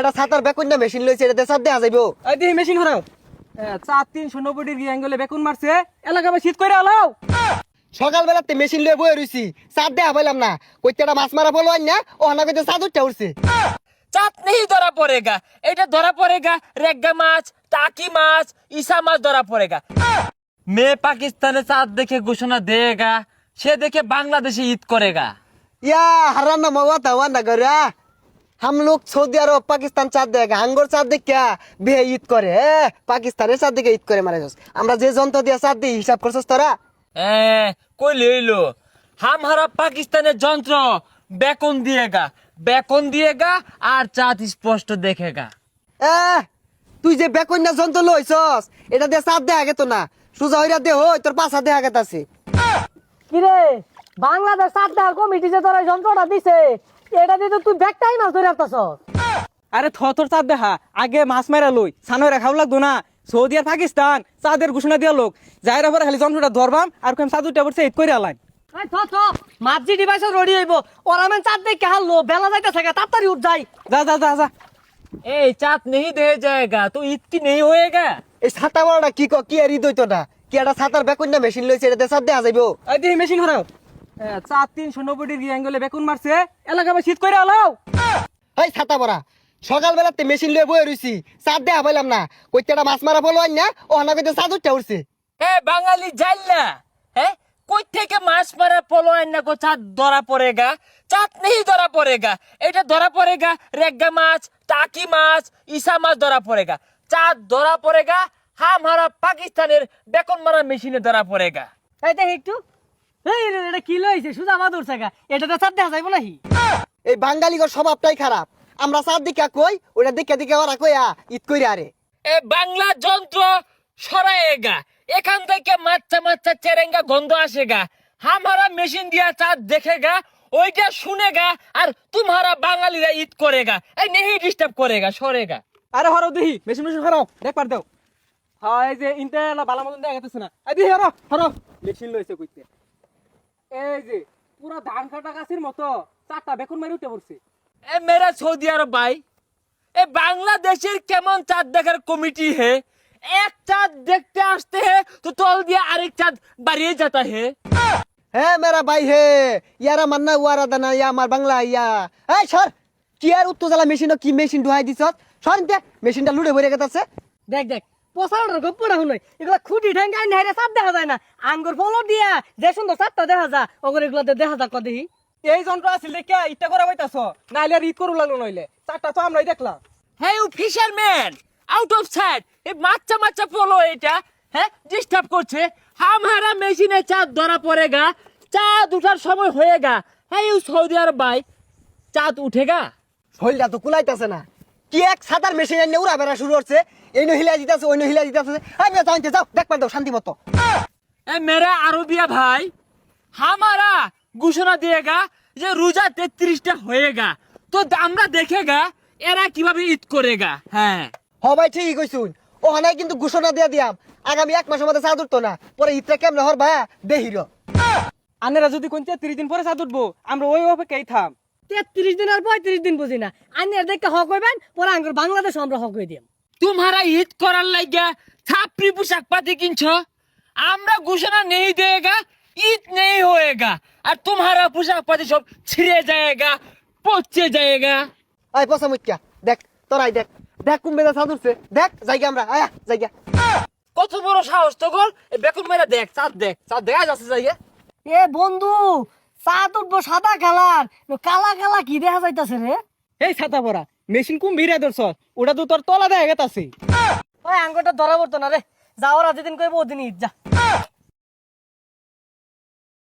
একটা ছাতার বেকুন না মেশিন লইছে? এটা দেশাত দেয়া যাইবো। এই দিহি মেশিন হরাও চার তিনশো নব্বই ডিগ্রি অ্যাঙ্গেলে বেকুন মারছে? এলাকা শীত করে আলাও। সকালবেলা তে মেশিন লয়ে বয়ে রইছি। চাঁদ দেয়া পাইলাম না। কইতে মাছ মারা বলো না ও হানা কইতে চাঁদ উঠতে উঠছে। চাঁদ নেই ধরা পড়েগা এটা ধরা পড়েগা রেগা মাছ টাকি মাছ ইসা মাছ ধরা পড়েগা মে পাকিস্তানে চাঁদ দেখে ঘোষণা দেগা সে দেখে বাংলাদেশে ঈদ করেগা ইয়া হারান্না মগা তাওয়ান্না গরা हम लोग सऊदी अरब पाकिस्तान চাঁদ দেখে হাঙ্গর চাঁদ দেখা বিয়ে ঈদ করে এ, পাকিস্তানের চাঁদ দেখে ঈদ করে মারা যাস আমরা যে যন্ত্র দিয়া চাঁদ দিই হিসাব করছস তোরা এ কই লইলো হামহারা পাকিস্তানের যন্ত্র বেকন দিয়েগা বেকন দিয়েগা আর চাঁদ স্পষ্ট দেখেগা এ তুই যে বেকন্যা যন্ত্র লইছস এটা দিয়ে চাঁদ দেখা গেত না সুজা হইরা দে হই তোর পাশা দেখা গেতাছে কিরে বাংলাদেশ সাতটা কমিটি যে তোরা এই যন্ত্রটা দিছে এটা দিয়ে তো তুই ব্যাগটাই মাছ ধরে আসতেছ আরে থর থর চাঁদ দেখা। আগে মাছ মারা লই। সানো রাখাও লাগতো না। সৌদি আর পাকিস্তান চাঁদের ঘোষণা দিয়া লোক। যাইরা পরে খালি যন্ত্রটা ধরবাম আর কম চাঁদ উঠে পড়ছে করে আলাইন। থ থ মাছ জি ডিভাইস রেডি হইব। ওরা মেন চাঁদ দেখে হারলো বেলা যাইতে থাকে তাড়াতাড়ি উঠ যাই। যা যা যা যা। এই চাঁদ নেই দে যায়গা তো ঈদ কি নেই হয়েগা এই ছাতা বড়টা কি ক কি আর ঈদ হইতো না? কি একটা ছাতার বেকন্যা মেশিন লইছে এটা দিয়ে চাঁদ দেখা যাইবো। এই মেশিন হরাও। চার তিনশো নব্বই ডিগ্রি অ্যাঙ্গেলে বেকুন মারছে। এলাকা শীত করে আলাও। এই ছাতা বড়া সকালবেলাতে মেশিন লয়ে বয়ে রইছি। চাঁদ দেখা পাইলাম না। কইতেটা মাছ মারা বলো না ও হানা কইতে চাঁদ উঠতে উঠছে। হ্যাঁ বাঙালি জাইল্লা হ্যাঁ কই থেকে মাছ মারা পলো আইনা কো চাঁদ ধরা পড়েগা চাঁদ নেই ধরা এটা ধরা পড়েগা রেগা মাছ টাকি মাছ ইসা মাছ ধরা পড়েগা চাঁদ ধরা পড়েগা হামহারা পাকিস্তানের বেকন মারা মেশিনে ধরা পড়েগা এই দেখ একটু। এই রে, এটা কি লইছে সুজা বাদুর থাকা এটা তো চাঁদ দেখা যাইব নাকি? এই বাঙালিগর স্বভাবটাই খারাপ। আমরা চাঁদ দেখা কই? ওটা দেখে দেখে ওরা কইয়া ঈদ কইরা আরে। এ বাংলা যন্ত্র সরায়েগা এখান থেকে মাচ্চা মাচ্চা চেরেঙ্গা গন্ধ আসেগা হামারা মেশিন দিয়া চাঁদ দেখেগা ওইটা শুনেগা আর তোমারা বাঙালিরা ঈদ করেগা এই নেহি ডিস্টার্ব করেগা সরেগা আরে হরাও দেখি মেশিন মেশিন হরাও দেখ পার দাও। হ্যাঁ এই যে ইনতে বালা মতন দেখা গেছে না। এই মেশিন লইছে কইতে। এই যে পুরা ধান কাটা গাছের মতো চারটা বেকুন মারি উঠে পড়ছে। এ মেরা সৌদি আরব ভাই এ বাংলাদেশের কেমন চাঁদ দেখার কমিটি হে? এক চাঁদ দেখতে আসতে হে তো তল দিয়ে আরেক চাঁদ বাড়িয়ে যাতা হে। হ্যাঁ মেরা ভাই হে ইয়ারা মান্না ওয়ারা দানা ইয়া আমার বাংলা ইয়া। এই সর কি আর উত্তর মেশিন কি মেশিন ঢুহাই দিছ সর মেশিনটা লুড়ে ভরে গেছে দেখ দেখ। পচানোর গপ্পটা শুনই। এগুলা খুঁটি ঠেঙ্গা নাইরে চাঁদ দেখা যায় না। আঙ্গুর ফলো দিয়া যে সুন্দর চাঁদটা দেখা যা ওগুলো এগুলো দেখা যাক দেখি। এই যন্ত্র আছিল দেখে ইটা করা পাইতাছ? নাইলে আর ঈদ করু লাগল নইলে। চারটা তো আমরাই দেখলাম হ্যাঁ you fisherman out of side এই মাচ্চা মাচ্চা পলো এটা। হ্যাঁ ডিস্টার্ব করছে হামারা মেশিনে চাঁদ ধরা পড়েগা চাঁদ উঠার সময় হয়েগা। হ্যাঁ ইউ সৌদি আরব ভাই চাঁদ উঠেগা। শরীরটা তো কুলাইতেছে না। কি এক সাতার মেশিন এনে উড়া বেড়া শুরু হচ্ছে? এই নহিলা দিতেছে ওই নহিলা দিতেছে। আমি যাও যাও দেখ পার দাও শান্তি মতো। এ মেরা আরবিয়া ভাই হামারা ঘোষণা দিয়েগা যে রোজা তেত্রিশটা হয়েগা। তো আমরা দেখেগা এরা কীভাবে ঈদ করেগা? হ্যাঁ। হ ভাই ঠিকই কইছুন। ও হানাই কিন্তু ঘোষণা দিয়া দিয়াম। আগামী এক মাসের মধ্যে চাঁদ উঠতো না। পরে ঈদটা কেমনে হর ভাই দেহির আনেরা যদি কোন তিরিশ দিন পরে চাঁদ উঠবো আমরা ওই অপেক্ষাই থাম। তেত্রিশ দিন আর পঁয়ত্রিশ দিন বুঝি না। আইনের দেখে হক হইবেন পরে আঙ্গুর বাংলাদেশ আমরা হক হয়ে দিম তোমারা ঈদ করার লাগিয়া ছাপড়ি পোশাক পাতি কিনছ? আমরা ঘোষণা নেই দেয়েগা ঈদ নেই হয়েগা। আর তোমারা পোশাক পাতি সব ছিঁড়ে যায়গা পচে যায়গা। আয় পচা মুখ্যা দেখ তোরাই দেখ। দেখ কোন বেদা সাধুরছে দেখ জায়গা আমরা। আয়া জায়গা কত বড় সাহস তো গোল। বেকুন মেরা দেখ চাঁদ দেখ চাঁদ দেখা। যাচ্ছে জায়গা এ বন্ধু চাঁদ উঠবো সাদা কালার কালা কালা কি দেখা যাইতাছে রে এই ছাতা পরা মেশিন কুম ভিড়ে ধরছ ওটা তো তোর তলা দেখা গেতাছে ওই আঙ্গুরটা ধরা পড়তো না রে যাওয়ার দিন কইবো ওদিন যা।